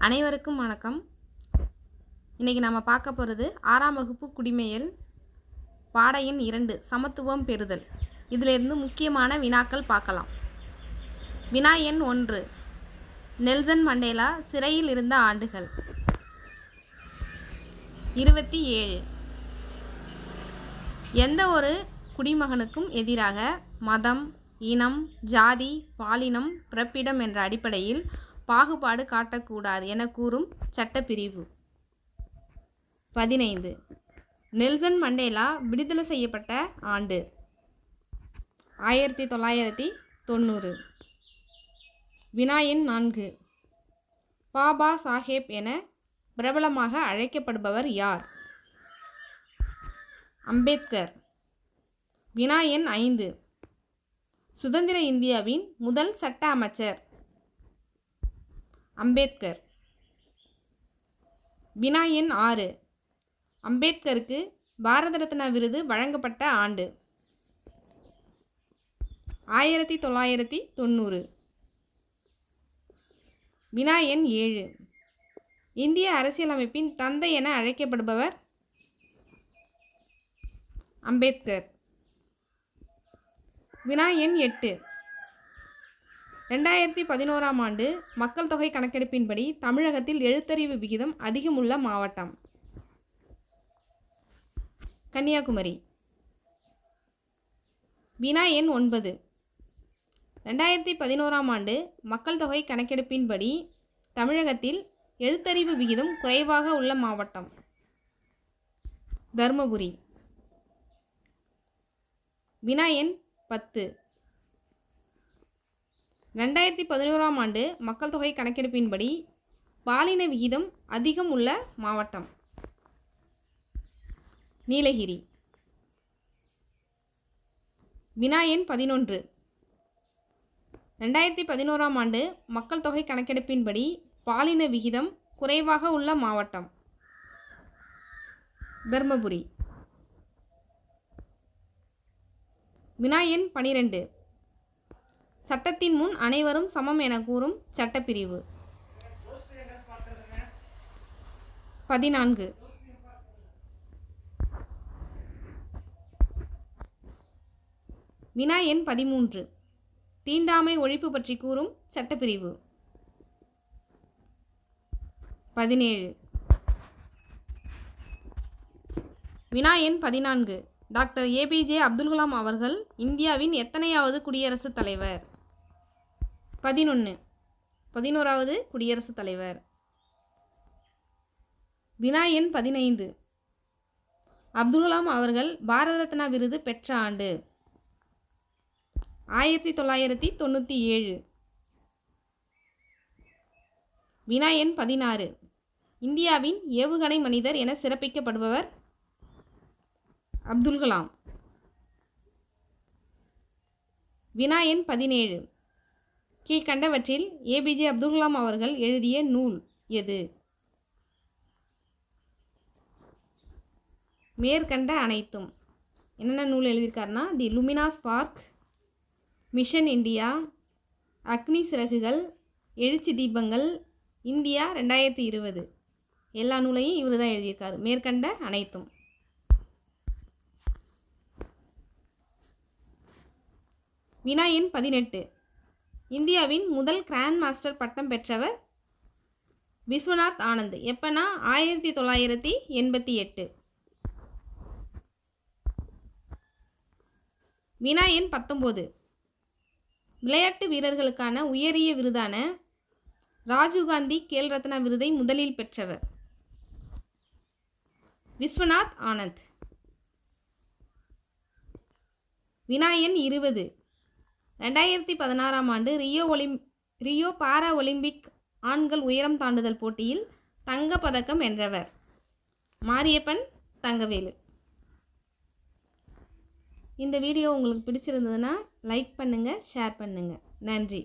அனைவருக்கும் வணக்கம். இன்றைக்கி நம்ம பார்க்க போகிறது ஆறாம் வகுப்பு குடிமையல் பாடையின் இரண்டு சமத்துவம் பெறுதல். இதிலிருந்து முக்கியமான வினாக்கள் பார்க்கலாம். வினா எண் ஒன்று. நெல்சன் மண்டேலா சிறையில் இருந்த ஆண்டுகள். இருபத்தி ஏழு. எந்த ஒரு குடிமகனுக்கும் எதிராக மதம் இனம் ஜாதி பாலினம் பிறப்பிடம் என்ற அடிப்படையில் பாகுபாடு காட்டக்கூடாது என கூறும் சட்டப்பிரிவு. பதினைந்து. நெல்சன் மண்டேலா விடுதலை செய்யப்பட்ட ஆண்டு. ஆயிரத்தி தொள்ளாயிரத்தி தொண்ணூறு. வினாயின் நான்கு. பாபா சாஹேப் என பிரபலமாக அழைக்கப்படுபவர் யார்? அம்பேத்கர். வினா ஐந்து. சுதந்திர இந்தியாவின் முதல் சட்ட அமைச்சர் அம்பேத்கர். வினா எண் ஆறு. அம்பேத்கருக்கு பாரத ரத்னா விருது வழங்கப்பட்ட ஆண்டு. ஆயிரத்தி தொள்ளாயிரத்தி தொண்ணூறு. வினா எண் ஏழு. இந்திய அரசியலமைப்பின் தந்தை என அழைக்கப்படுபவர் அம்பேத்கர். வினா எண் எட்டு. ரெண்டாயிரத்தி பதினோராம் ஆண்டு மக்கள் தொகை கணக்கெடுப்பின்படி தமிழகத்தில் எழுத்தறிவு விகிதம் அதிகமுள்ள மாவட்டம். கன்னியாகுமரி. வினா எண் ஒன்பது. ரெண்டாயிரத்தி பதினோராம் ஆண்டு மக்கள் தொகை கணக்கெடுப்பின்படி தமிழகத்தில் எழுத்தறிவு விகிதம் குறைவாக உள்ள மாவட்டம். தருமபுரி. வினா எண் பத்து. ரெண்டாயிரத்தி பதினோராம் ஆண்டு மக்கள் தொகை கணக்கெடுப்பின்படி பாலின விகிதம் அதிகம் உள்ள மாவட்டம். நீலகிரி. வினாயன் பதினொன்று. ரெண்டாயிரத்தி பதினோராம் ஆண்டு மக்கள் தொகை கணக்கெடுப்பின்படி பாலின விகிதம் குறைவாக உள்ள மாவட்டம். தர்மபுரி. வினாயன் பனிரெண்டு. சட்டத்தின் முன் அனைவரும் சமம் என கூறும் சட்டப்பிரிவு. பதினான்கு. வினா எண் பதிமூன்று. தீண்டாமை ஒழிப்பு பற்றி கூறும் சட்டப்பிரிவு. பதினேழு. வினா எண் பதினான்கு. டாக்டர் ஏபிஜே அப்துல் கலாம் அவர்கள் இந்தியாவின் எத்தனையாவது குடியரசுத் தலைவர்? பதினொன்று பதினோராவது குடியரசுத் தலைவர். வினாயன் பதினைந்து. அப்துல் கலாம் அவர்கள் பாரத ரத்னா விருது பெற்ற ஆண்டு. ஆயிரத்தி தொள்ளாயிரத்தி தொண்ணூற்றி ஏழு வினாயன் பதினாறு. இந்தியாவின் ஏவுகணை மனிதர் என சிறப்பிக்கப்படுபவர் அப்துல் கலாம் பதினேழு. கீழ்கண்டவற்றில் ஏபிஜே அப்துல் கலாம் அவர்கள் எழுதிய நூல் எது? மேற்கண்ட அனைத்தும். என்னென்ன நூல் எழுதியிருக்காருன்னா the luminous park mission India Agni Siragugal Ezhuchi தீபங்கள் இந்தியா ரெண்டாயிரத்தி இருபது. எல்லா நூலையும் இவர் தான் எழுதியிருக்காரு. மேற்கண்ட அனைத்தும். வினாயின் பதினெட்டு. இந்தியாவின் முதல் கிராண்ட் மாஸ்டர் பட்டம் பெற்றவர் விஸ்வநாத் ஆனந்த். எப்பனா? ஆயிரத்தி தொள்ளாயிரத்தி எண்பத்தி எட்டு. வினா எண் பத்தொம்போது. விளையாட்டு வீரர்களுக்கான உயரிய விருதான ராஜீவ்காந்தி கேல் ரத்னா விருதை முதலில் பெற்றவர் விஸ்வநாத் ஆனந்த். வினா எண் இருபது. ரெண்டாயிரத்தி பதினாறாம் ஆண்டு ரியோ ஒலிம் ரியோ பாரா ஒலிம்பிக் ஆண்கள் உயரம் தாண்டுதல் போட்டியில் தங்கப்பதக்கம் வென்றவர். மாரியப்பன் தங்கவேலு. இந்த வீடியோ உங்களுக்கு பிடிச்சிருந்ததுன்னா லைக் பண்ணுங்கள் ஷேர் பண்ணுங்கள் நன்றி.